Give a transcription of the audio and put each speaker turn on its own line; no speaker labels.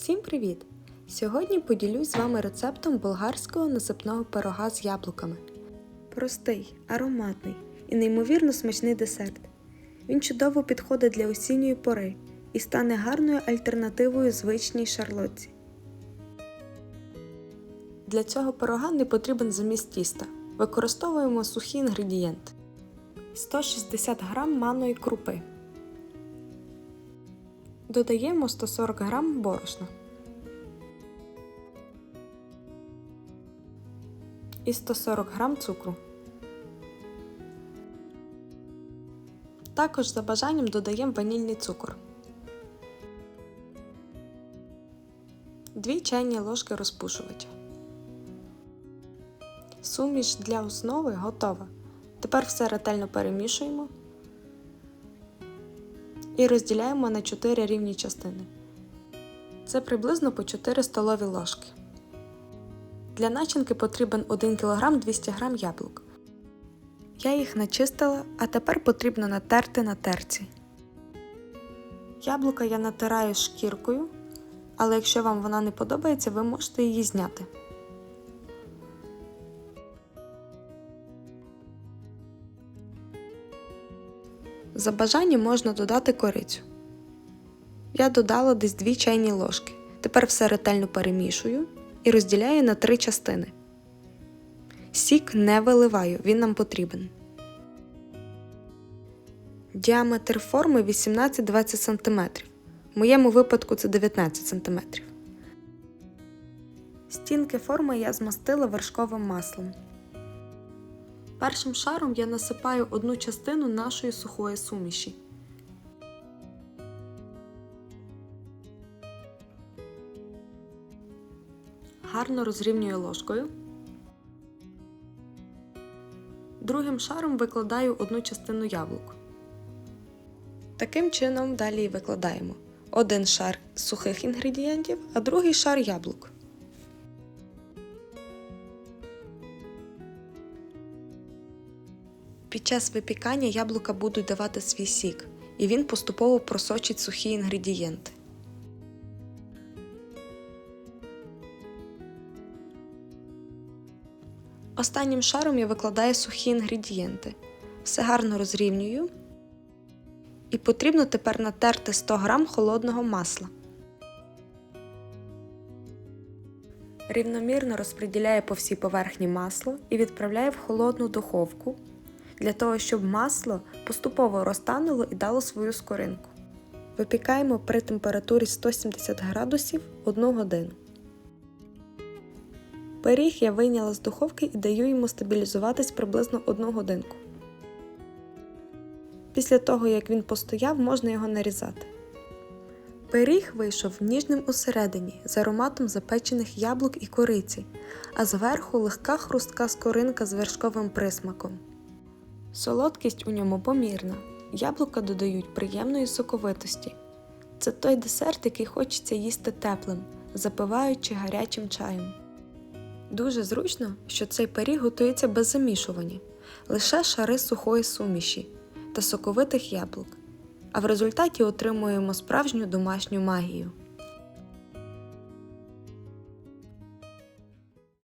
Всім привіт! Сьогодні поділюсь з вами рецептом болгарського насипного пирога з яблуками. Простий, ароматний і неймовірно смачний десерт. Він чудово підходить для осінньої пори і стане гарною альтернативою звичній шарлотці. Для цього пирога не потрібен заміст тіста. Використовуємо сухі інгредієнти: 160 г манної крупи. Додаємо 140 г борошна. І 140 г цукру. Також за бажанням додаємо ванільний цукор. 2 чайні ложки розпушувача. Суміш для основи готова. Тепер все ретельно перемішуємо і розділяємо на 4 рівні частини. Це приблизно по 4 столові ложки. Для начинки потрібен 1 кг 200 г яблук. Я їх начистила, а тепер потрібно натерти на терці. Яблука я натираю шкіркою, але якщо вам вона не подобається, ви можете її зняти. За бажанням можна додати корицю. Я додала десь 2 чайні ложки. Тепер все ретельно перемішую і розділяю на три частини. Сік не виливаю, він нам потрібен. Діаметр форми 18-20 см. В моєму випадку це 19 см. Стінки форми я змастила вершковим маслом. Першим шаром я насипаю одну частину нашої сухої суміші. Гарно розрівнюю ложкою. Другим шаром викладаю одну частину яблук. Таким чином далі викладаємо один шар сухих інгредієнтів, а другий шар яблук. Під час випікання яблука будуть давати свій сік, і він поступово просочить сухі інгредієнти. Останнім шаром я викладаю сухі інгредієнти. Все гарно розрівнюю. І потрібно тепер натерти 100 г холодного масла. Рівномірно розподіляю по всій поверхні масло і відправляю в холодну духовку для того, щоб масло поступово розтануло і дало свою скоринку. Випікаємо при температурі 170 градусів 1 годину. Пиріг я вийняла з духовки і даю йому стабілізуватись приблизно 1 годинку. Після того, як він постояв, можна його нарізати. Пиріг вийшов ніжним усередині з ароматом запечених яблук і кориці, а зверху легка хрустка скоринка з вершковим присмаком. Солодкість у ньому помірна, яблука додають приємної соковитості. Це той десерт, який хочеться їсти теплим, запиваючи гарячим чаєм. Дуже зручно, що цей пиріг готується без замішування, лише шари сухої суміші та соковитих яблук, а в результаті отримуємо справжню домашню магію.